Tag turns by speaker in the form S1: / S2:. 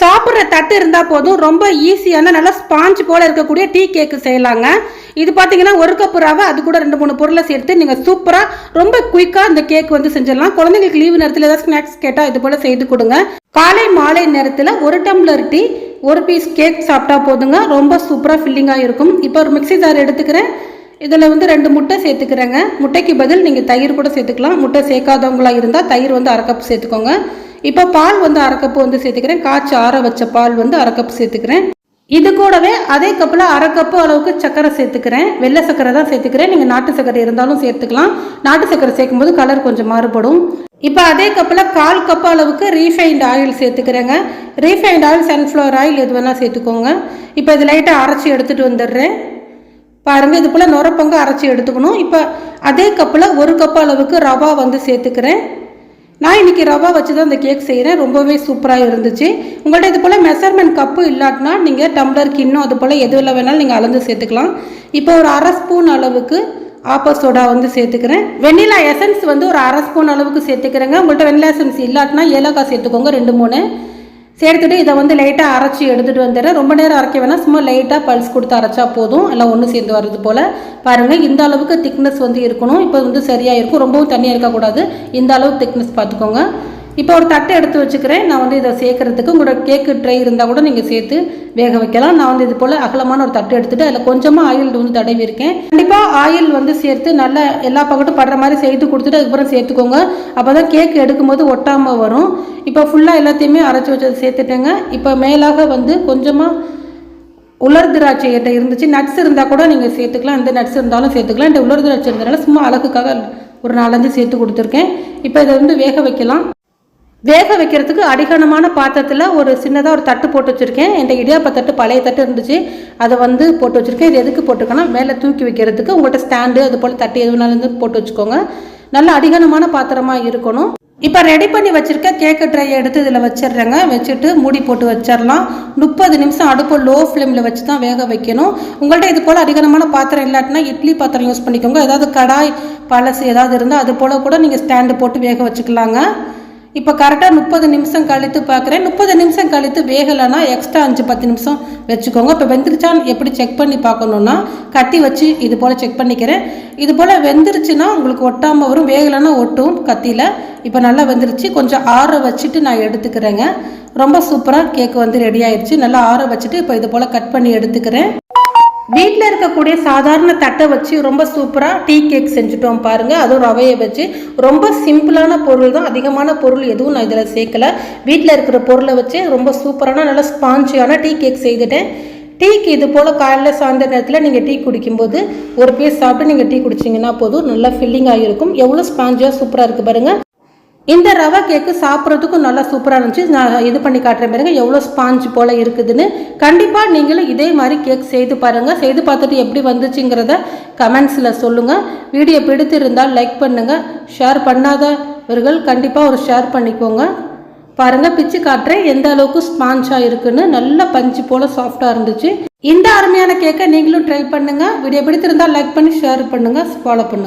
S1: சாப்பிட்ற தட்டு இருந்தால் போதும். ரொம்ப ஈஸியான நல்லா ஸ்பாஞ்ச் போல் இருக்கக்கூடிய டீ கேக்கு செய்யலாங்க. இது பார்த்தீங்கன்னா ஒரு கப்பு ரவை அது கூட ரெண்டு மூணு பொருளை சேர்த்து நீங்கள் சூப்பராக ரொம்ப குயிக்காக இந்த கேக் வந்து செஞ்சிடலாம். குழந்தைங்களுக்கு லீவு நேரத்தில் ஏதாவது ஸ்நாக்ஸ் கேட்டால் இது போல் செய்து கொடுங்க. காலை மாலை நேரத்தில் ஒரு டம்ளர் டீ ஒரு பீஸ் கேக் சாப்பிட்டா போதுங்க. ரொம்ப சூப்பராக ஃபில்லிங்காக இருக்கும். இப்போ ஒரு மிக்ஸி ஜார் எடுத்துக்கிறேன். இதில் வந்து ரெண்டு முட்டை சேர்த்துக்கிறேங்க. முட்டைக்கு பதில் நீங்கள் தயிர் கூட சேர்த்துக்கலாம். முட்டை சேர்க்காதவங்களா இருந்தால் தயிர் வந்து அரை கப் சேர்த்துக்கோங்க. இப்போ பால் வந்து அரை கப்பு வந்து சேர்த்துக்கிறேன். காய்ச்சி ஆற வச்ச பால் வந்து அரை கப் சேர்த்துக்கிறேன். இது கூடவே அதே கப்பில் அரை கப்பு அளவுக்கு சர்க்கரை சேர்த்துக்கிறேன். வெள்ளை சர்க்கரை தான் சேர்த்துக்கிறேன். நீங்கள் நாட்டு சர்க்கரை இருந்தாலும் சேர்த்துக்கலாம். நாட்டு சர்க்கரை சேர்க்கும்போது கலர் கொஞ்சம் மாறுபடும். இப்போ அதே கப்பில் கால் கப்பு அளவுக்கு ரீஃபைண்ட் ஆயில் சேர்த்துக்கிறேங்க. ரீஃபைண்ட் ஆயில் சன்ஃப்ளவர் ஆயில் எது வேணால் சேர்த்துக்கோங்க. இப்போ இது லைட்டாக அரைச்சி எடுத்துகிட்டு வந்துடுறேன். பாருங்கள் இது போல் நுரப்பங்க அரைச்சி எடுத்துக்கணும். இப்போ அதே கப்பில் ஒரு கப்பு அளவுக்கு ரவா வந்து சேர்த்துக்கிறேன். நான் இன்றைக்கி ரவா வச்சு தான் இந்த கேக் செய்கிறேன் ரொம்பவே சூப்பராக இருந்துச்சு. உங்கள்கிட்ட இது போல் மெஷர்மெண்ட் கப்பு இல்லாட்டினா நீங்கள் டம்ளர் கிண்ணம் அது போல் எதுவில் வேணாலும் நீங்கள் அளந்து சேர்த்துக்கலாம். இப்போ ஒரு அரை ஸ்பூன் அளவுக்கு ஆப்பர் சோடா வந்து சேர்த்துக்கிறேன். வெண்ணிலா எசன்ஸ் வந்து ஒரு அரை ஸ்பூன் அளவுக்கு சேர்த்துக்கிறேங்க. உங்கள்கிட்ட வெண்ணிலா எசன்ஸ் இல்லாட்டினா ஏலக்காய் சேர்த்துக்கோங்க ரெண்டு மூணு. சேர்த்துட்டு இதை வந்து லைட்டாக அரைச்சி எடுத்துகிட்டு வந்துடுறேன். ரொம்ப நேரம் அரைக்க வேணால் சும்மா லைட்டாக பல்ஸ் கொடுத்து அரைச்சா போதும். எல்லாம் ஒன்று சேர்ந்து வர்றது போல். பாருங்கள் இந்த அளவுக்கு திக்னஸ் வந்து இருக்கணும். இப்போ வந்து சரியாக இருக்கும். ரொம்பவும் தண்ணியாக இருக்கக்கூடாது. இந்த அளவுக்கு திக்னஸ் பார்த்துக்கோங்க. இப்போ ஒரு தட்டை எடுத்து வச்சுக்கிறேன். நான் வந்து இதை சேர்க்கறதுக்கு உங்களோட கேக்கு ட்ரை இருந்தால் கூட நீங்கள் சேர்த்து வேக வைக்கலாம். நான் வந்து இது போல் அகலமான ஒரு தட்டு எடுத்துகிட்டு அதில் கொஞ்சமாக ஆயில் வந்து தடவி இருக்கேன் கண்டிப்பாக ஆயில் வந்து சேர்த்து நல்லா எல்லா பக்கட்டும் படுற மாதிரி செய்து கொடுத்துட்டு அதுக்கப்புறம் சேர்த்துக்கோங்க. அப்போ தான் கேக் எடுக்கும்போது ஒட்டாமல் வரும். இப்போ ஃபுல்லாக எல்லாத்தையுமே அரைச்சி வச்சது சேர்த்துட்டேங்க. இப்போ மேலாக வந்து கொஞ்சமாக உலர் திராட்சை என்கிட்ட இருந்துச்சு. நட்ஸ் இருந்தால் கூட நீங்கள் சேர்த்துக்கலாம். இந்த நட்ஸ் இருந்தாலும் சேர்த்துக்கலாம். இந்த உலர் திராட்சை இருந்ததுனால சும்மா அழகுக்காக ஒரு நாலஞ்சு சேர்த்து கொடுத்துருக்கேன். இப்போ இதை வந்து வேக வைக்கலாம். வேக வைக்கிறதுக்கு அடிகனமான பாத்திரத்தில் ஒரு சின்னதாக ஒரு தட்டு போட்டு வச்சுருக்கேன். என் இடியாப்ப தட்டு பழைய தட்டு இருந்துச்சு. அதை வந்து போட்டு வச்சுருக்கேன். இது எதுக்கு போட்டிருக்கேன்னா மேலே தூக்கி வைக்கிறதுக்கு உங்கள்கிட்ட ஸ்டாண்டு அது போல் தட்டு எது இருந்து போட்டு வச்சுக்கோங்க. நல்ல அடிகனமான பாத்திரமாக இருக்கணும். இப்போ ரெடி பண்ணி வச்சுருக்க கேக்கு ட்ரை எடுத்து இதில் வச்சிடுறேங்க. வச்சுட்டு மூடி போட்டு வச்சிடலாம். முப்பது நிமிஷம் அடுப்பு லோ ஃப்ளேமில் வச்சு தான் வேக வைக்கணும். உங்கள்கிட்ட இது போல் அதிகமான பாத்திரம் இல்லாட்டினா இட்லி பாத்திரம் யூஸ் பண்ணிக்கோங்க. ஏதாவது கடாய் பழசு ஏதாவது இருந்தால் அது போல் கூட நீங்கள் ஸ்டாண்டு போட்டு வேக வச்சுக்கலாங்க. இப்போ கரெக்டாக முப்பது நிமிஷம் கழித்து பார்க்குறேன் முப்பது நிமிஷம் கழித்து வேகலைன்னா எக்ஸ்ட்ரா அஞ்சு பத்து நிமிஷம் வச்சுக்கோங்க. இப்போ வெந்துருச்சான்னு எப்படி செக் பண்ணி பார்க்கணுன்னா கத்தி வச்சு இது போல் செக் பண்ணிக்கிறேன். இது போல் வெந்துருச்சுன்னா உங்களுக்கு ஒட்டாமல் வரும். வேகலைன்னா ஒட்டும் கத்தியில். இப்போ நல்லா வெந்துருச்சு. கொஞ்சம் ஆற வச்சுட்டு நான் எடுத்துக்கிறேங்க. ரொம்ப சூப்பராக கேக் வந்து ரெடி ஆயிடுச்சு நல்லா ஆற வச்சுட்டு இப்போ இது போல் கட் பண்ணி எடுத்துக்கிறேன். வீட்டில் இருக்கக்கூடிய சாதாரண தட்டை வச்சு ரொம்ப சூப்பராக டீ கேக் செஞ்சுட்டோம் பாருங்கள் அதுவும் ரவையை வச்சு. ரொம்ப சிம்பிளான பொருள் தான். அதிகமான பொருள் எதுவும் நான் இதில் சேர்க்கல. வீட்டில் இருக்கிற பொருளை வச்சு ரொம்ப சூப்பரான நல்ல ஸ்பாஞ்சியான டீ கேக் செய்துட்டேன். டீக்கு இது போல் காலையில் சாயந்தர நேரத்தில் நீங்கள் டீ குடிக்கும்போது ஒரு பீஸ் சாப்பிட்டு நீங்கள் டீ குடிச்சிங்கன்னா போதும். நல்லா ஃபில்லிங்காக இருக்கும் எவ்வளோ ஸ்பாஞ்சியாக சூப்பராக இருக்குது பாருங்கள் இந்த ரவை கேக்கு சாப்பிட்றதுக்கும் நல்லா சூப்பராக இருந்துச்சு. நான் இது பண்ணி காட்டுறேன் பாருங்க. எவ்வளோ ஸ்பாஞ்ச் போல் இருக்குதுன்னு. கண்டிப்பாக நீங்களும் இதே மாதிரி கேக் செய்து பாருங்கள் செய்து பார்த்துட்டு எப்படி வந்துச்சுங்கிறத கமெண்ட்ஸில் சொல்லுங்கள் வீடியோ பிடித்திருந்தால் லைக் பண்ணுங்கள் ஷேர் பண்ணாதவர்கள் கண்டிப்பாக ஒரு ஷேர் பண்ணிக்கோங்க. பாருங்கள் பிச்சு காட்டுறேன். எந்த அளவுக்கு ஸ்பாஞ்சாக இருக்குன்னு. நல்ல பஞ்சு போல் சாஃப்டாக இருந்துச்சு. இந்த அருமையான கேக்கை நீங்களும் ட்ரை பண்ணுங்கள் வீடியோ பிடித்திருந்தால் லைக் பண்ணி ஷேர் பண்ணுங்கள் ஃபாலோ பண்ணுங்கள்